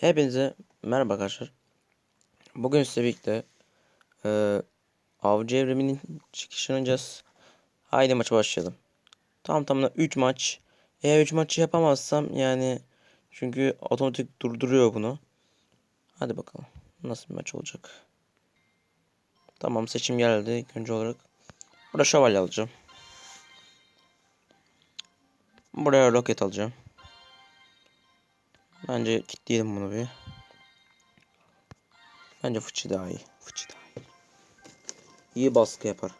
Hepinize merhaba arkadaşlar. Bugün size birlikte e, Avcı Evrimi'nin çıkışını oynayacağız. Haydi maça başlayalım. Tam tamına 3 maç. Eğer 3 maçı yapamazsam yani çünkü otomatik durduruyor bunu. Hadi bakalım. Nasıl bir maç olacak. Tamam seçim geldi ilk önce olarak. Burada şövalye alacağım. Buraya roket alacağım. Bence kilitleyelim bunu bir. Bence fıçı daha iyi. Fıçı daha iyi. İyi baskı yapar.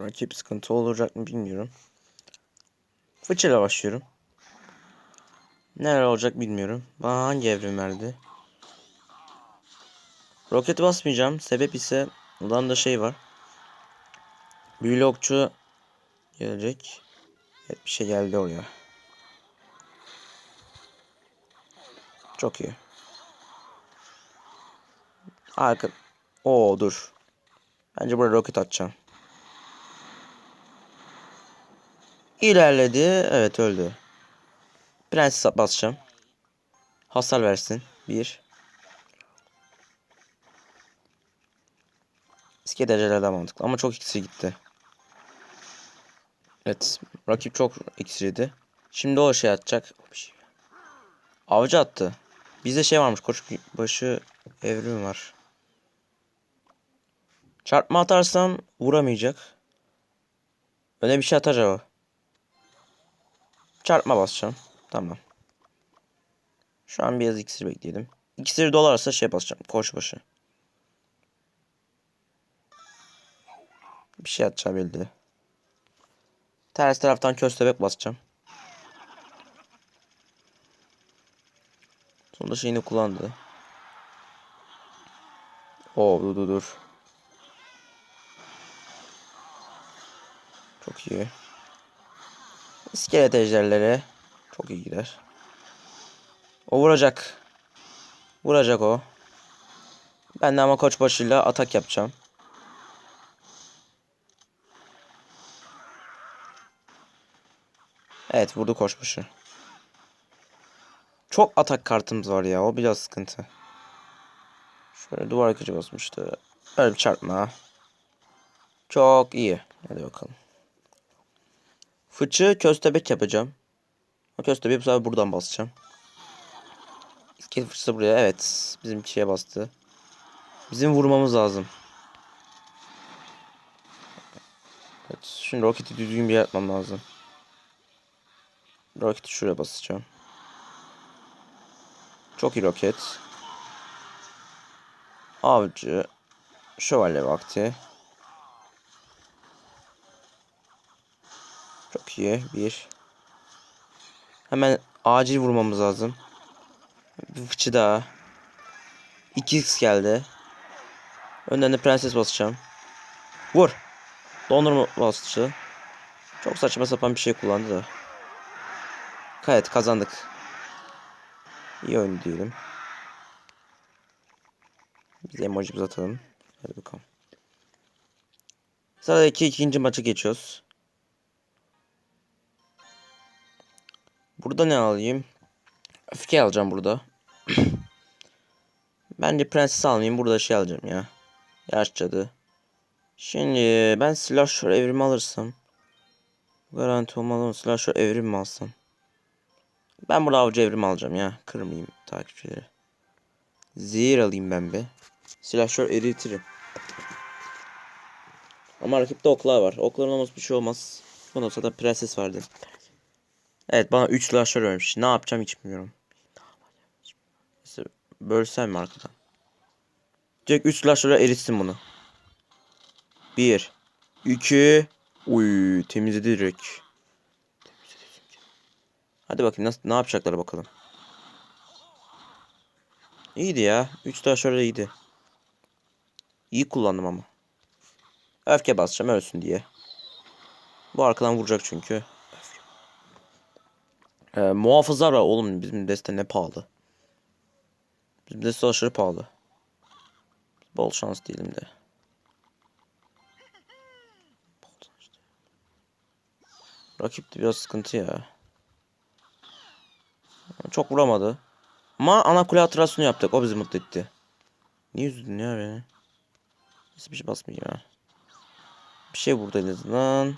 Rakip sıkıntı olacak mı bilmiyorum. Fıçıyla başlıyorum. Neler olacak bilmiyorum. Bana hangi evrim verdi? Roketi basmayacağım. Sebep ise odamda şey var. Büyülü gelecek. Evet bir şey geldi oraya. Çok iyi. Arka. Oo dur. Bence buraya roket atacağım. İlerledi. Evet öldü. Prenses basacağım. Hasar versin. Bir. Ejderha daha mantıklı ama çok iksir gitti. Evet. Rakip çok iksir yedi. Şimdi o şey atacak. Şey. Avcı attı. Bizde şey varmış. Koç başı evrim var. Çarpma atarsam vuramayacak. Öyle bir şey atar o. Çarpma basacağım. Tamam. Şu an biraz iksir bekleyelim. İksir dolarsa şey basacağım. Koç başı. Bir şey atacağım belli. Ters taraftan köstebek basacağım. Sonunda şeyini kullandı. Oo dur dur dur. Çok iyi. İskelet ejderleri çok iyi gider. O vuracak. Vuracak o. Ben de ama koç başıyla atak yapacağım. Evet vurdu koşmuşu. Çok atak kartımız var ya. O biraz sıkıntı. Şöyle duvar yıkıcı basmıştı. Öyle bir çarpma. Çok iyi. Hadi bakalım. Fıçı köstebek yapacağım. O köstebeği bu sefer buradan basacağım. İskelet fıçısı buraya. Evet. Bizim şeye bastı. Bizim vurmamız lazım. Evet. Şimdi roketi düzgün bir yer yapmam lazım. Roketi şuraya basacağım. Çok iyi roket. Avcı. Şövalye vakti. Çok iyi. Bir. Hemen acil vurmamız lazım. Bir fıçı daha. 2x geldi. Önden de prenses basacağım. Vur. Dondurma basıcı. Çok saçma sapan bir şey kullandı da. Evet kazandık. İyi oyun diyelim. Biz emojimizi atalım. Hadi bakalım. Sıradaki ikinci maçı geçiyoruz. Burada ne alayım? Öfke alacağım burada. Bence prenses almayayım. Burada şey alacağım ya. Yaş cadı. Şimdi ben slasher evrimi alırsam. Garanti olmalı mı? Slasher evrim mi alsam? Ben burada avcı evrim alacağım ya. Kırmayayım takipçileri. Zehir alayım ben be. Silahşör eritirim. Ama rakipte oklar var. Okların olması bir şey olmaz. Bundan sonra da prenses vardı. Evet bana 3 silahşör vermiş. Ne yapacağım hiç bilmiyorum. Neyse, bölsem mi arkadan? Direkt 3 silahşöre eritsin bunu. 1 2 Uy temizledi direkt. Hadi bakayım nasıl, ne yapacaklar bakalım. İyiydi ya. 3 taş öyle iyiydi. İyi kullandım ama. Öfke basacağım ölsün diye. Bu arkadan vuracak çünkü. Ee, muhafızlar var oğlum. Bizim deste ne pahalı. Bizim deste aşırı pahalı. Bol şans değilim de. Rakip de biraz sıkıntı ya. Çok vuramadı. Ama ana kule hatırasını yaptık. O bizi mutlu etti. Niye üzdün ya beni? Nasıl bir şey basmayayım ya. Bir şey burada en.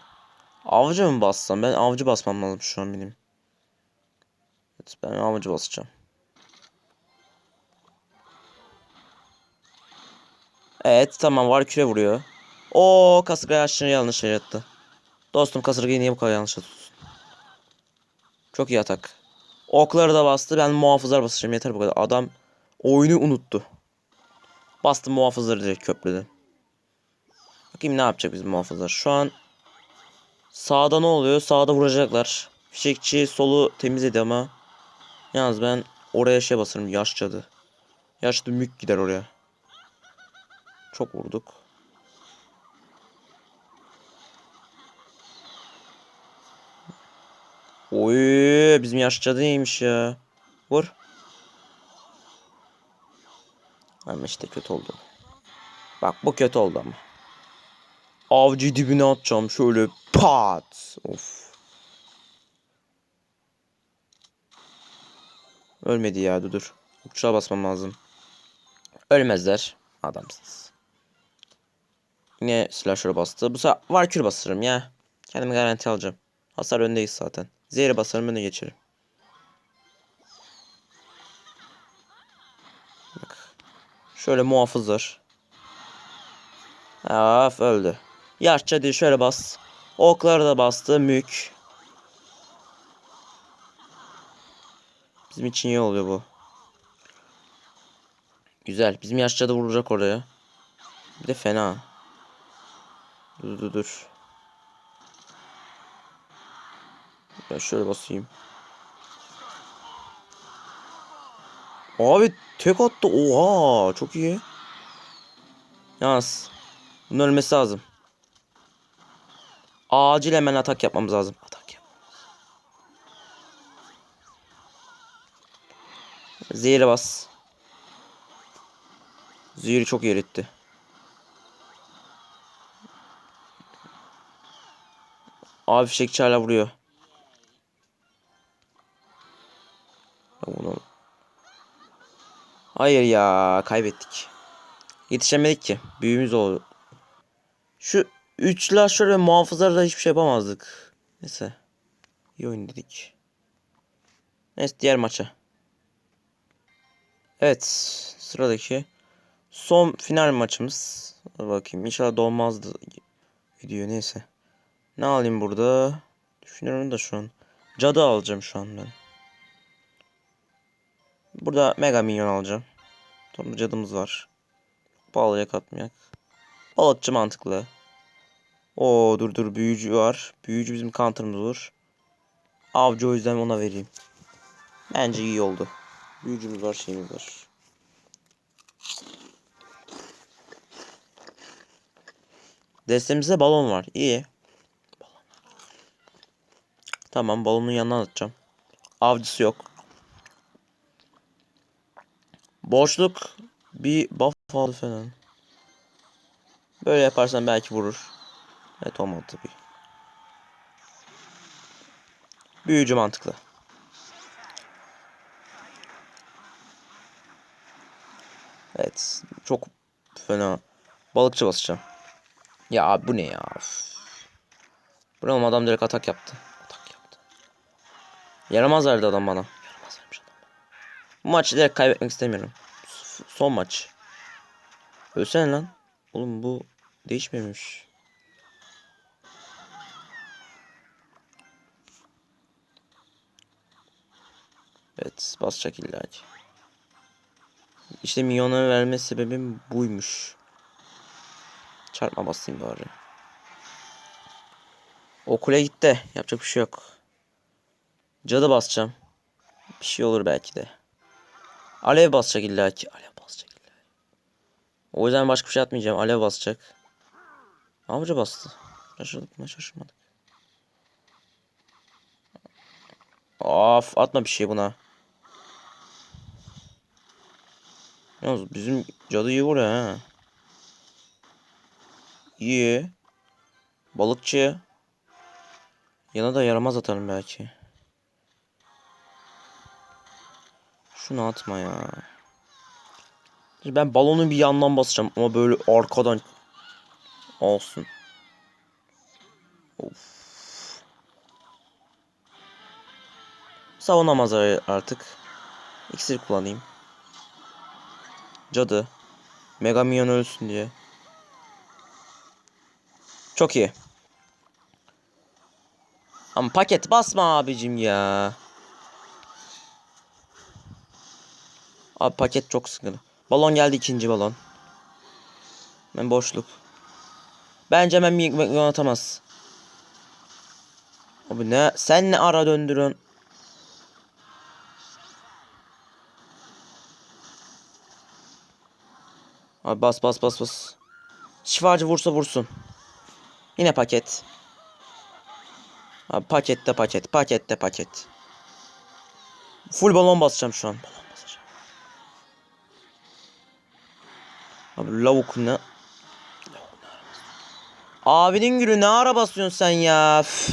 Avcı mı bassam? Ben avcı basmam lazım şu an benim. Evet, ben avcı basacağım. Evet tamam var küre vuruyor. O kasırga yaşını yanlış yere attı. Dostum kasırgayı niye bu kadar yanlış atıyorsun? Çok iyi atak. Okları da bastı. Ben muhafızlar basacağım. Yeter bu kadar. Adam oyunu unuttu. Bastı muhafızları direkt köprüde. Bakayım ne yapacak bizim muhafızlar. Şu an sağda ne oluyor? Sağda vuracaklar. Fişekçi solu temizledi ama. Yalnız ben oraya şey basarım. Yaş cadı. Yaşlı mük gider oraya. Çok vurduk. Oy bizim yaş cadı ya. Vur. Ama işte kötü oldu. Bak bu kötü oldu ama. Avcı dibine atacağım şöyle pat. Of. Ölmedi ya dur dur. Basmam lazım. Ölmezler. Adamsınız. Yine slasher bastı. Bu sefer Valkyrie basarım ya. Kendimi garanti alacağım. Hasar öndeyiz zaten. Zehri basarım öne geçerim. Bak. Şöyle muhafızlar. Af öldü. Yaşça değil şöyle bas. Okları da bastı. Mük. Bizim için iyi oluyor bu. Güzel. Bizim yaşça da vuracak oraya. Bir de fena. Dur dur dur. Ben şöyle basayım. Abi tek attı. Oha çok iyi. Yalnız bunun ölmesi lazım. Acil hemen atak yapmamız lazım. Atak yap. Zehir'e bas. Zehir'i çok yer etti. Abi fişekçi vuruyor. Hayır ya kaybettik. Yetişemedik ki. Büyüğümüz oldu. Şu üç laşör ve muhafızlarla hiçbir şey yapamazdık. Neyse. İyi oyun dedik. Neyse diğer maça. Evet. Sıradaki. Son final maçımız. Bakayım. İnşallah dolmazdı. Gidiyor neyse. Ne alayım burada? Düşünüyorum da şu an. Cadı alacağım şu an ben. Burada mega minyon alacağım. Sonra cadımız var. Pahalıya katmayak. Balıkçı mantıklı. Oo dur dur büyücü var. Büyücü bizim counter'ımız olur. Avcı o yüzden ona vereyim. Bence iyi oldu. Büyücümüz var şeyimiz var. Destemizde balon var. İyi. Tamam balonun yanına atacağım. Avcısı yok. Boşluk bir buff aldı falan. Böyle yaparsan belki vurur. Evet olmadı tabii. Büyücü mantıklı. Evet. Çok fena. Balıkçı basacağım. Ya bu ne ya? Bu adam direkt atak yaptı. Atak yaptı. Yaramaz verdi adam bana. Bu maçı direkt kaybetmek istemiyorum. Son maç. Ölsene lan. Oğlum bu değişmemiş. Evet basacak illa. İşte milyona verme sebebim buymuş. Çarpma basayım bari. O kule gitti. Yapacak bir şey yok. Cadı basacağım. Bir şey olur belki de. Alev basacak illa ki. Alev basacak illa. O yüzden başka bir şey atmayacağım. Alev basacak. Avcı bastı. Şaşırdık mı? Şaşırmadık. Of atma bir şey buna. Yalnız bizim cadı iyi vuruyor ha. İyi. Balıkçı. Yana da yaramaz atarım belki. Şunu atma ya. Ben balonu bir yandan basacağım ama böyle arkadan olsun. Of. Savunamaz artık. İksir kullanayım. Cadı. Mega Minyon ölsün diye. Çok iyi. Ama paket basma abicim ya. Abi paket çok sıkıntı. Balon geldi ikinci balon. Ben boşluk. Bence hemen bir yönetemez. Abi ne? Sen ne ara döndürün? Abi bas bas bas bas. Şifacı vursa vursun. Yine paket. Abi pakette paket. Pakette paket. Full balon basacağım şu an. Balon Abi lavuk ne? Abinin gülü ne ara basıyorsun sen ya? Üf.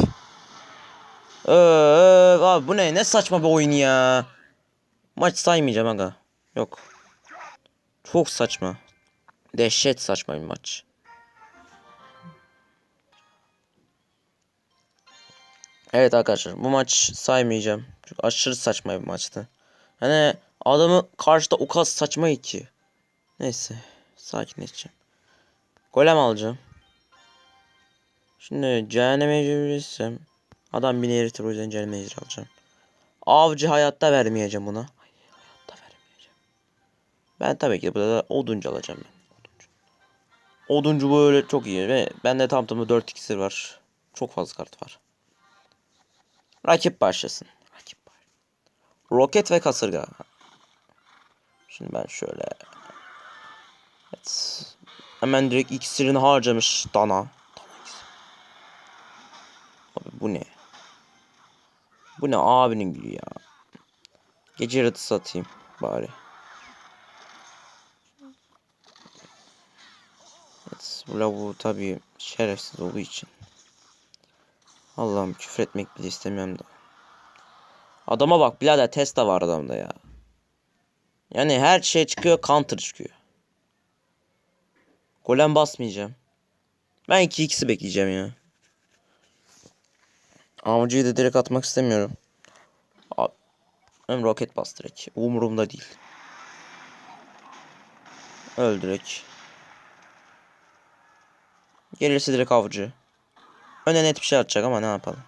Öf, abi bu ne? Ne saçma bir oyun ya. Maç saymayacağım aga. Yok. Çok saçma. Dehşet saçma bir maç. Evet arkadaşlar bu maç saymayacağım. Çünkü aşırı saçma bir maçtı. Hani adamı karşıda o kadar saçma ki. Neyse sakinleşeceğim. Golem alacağım. Şimdi cehennem eceliysem adam beni eritir o yüzden cehennem eceli alacağım. Avcı hayatta vermeyeceğim buna. Hayatta vermeyeceğim. Ben tabii ki burada da oduncu alacağım ben. Oduncu. Oduncu böyle çok iyi ve bende tam tamı 4 iksir var. Çok fazla kart var. Rakip başlasın. Rakip baş. Roket ve kasırga. Şimdi ben şöyle. Evet. Hemen direkt iksirini harcamış Dana. Abi bu ne? Bu ne abinin gülü ya. Gece yaratısı atayım bari. Evet, bu lavuğu tabii şerefsiz olduğu için. Allah'ım küfür etmek bile istemiyorum da. Adama bak birader Tesla var adamda ya. Yani her şey çıkıyor counter çıkıyor. Golem basmayacağım. Ben 2x'i bekleyeceğim ya. Avcıyı da direkt atmak istemiyorum. Abi, hem roket bas direkt. Umurumda değil. Öl direkt. Gelirse direkt avcı. Öne net bir şey atacak ama ne yapalım.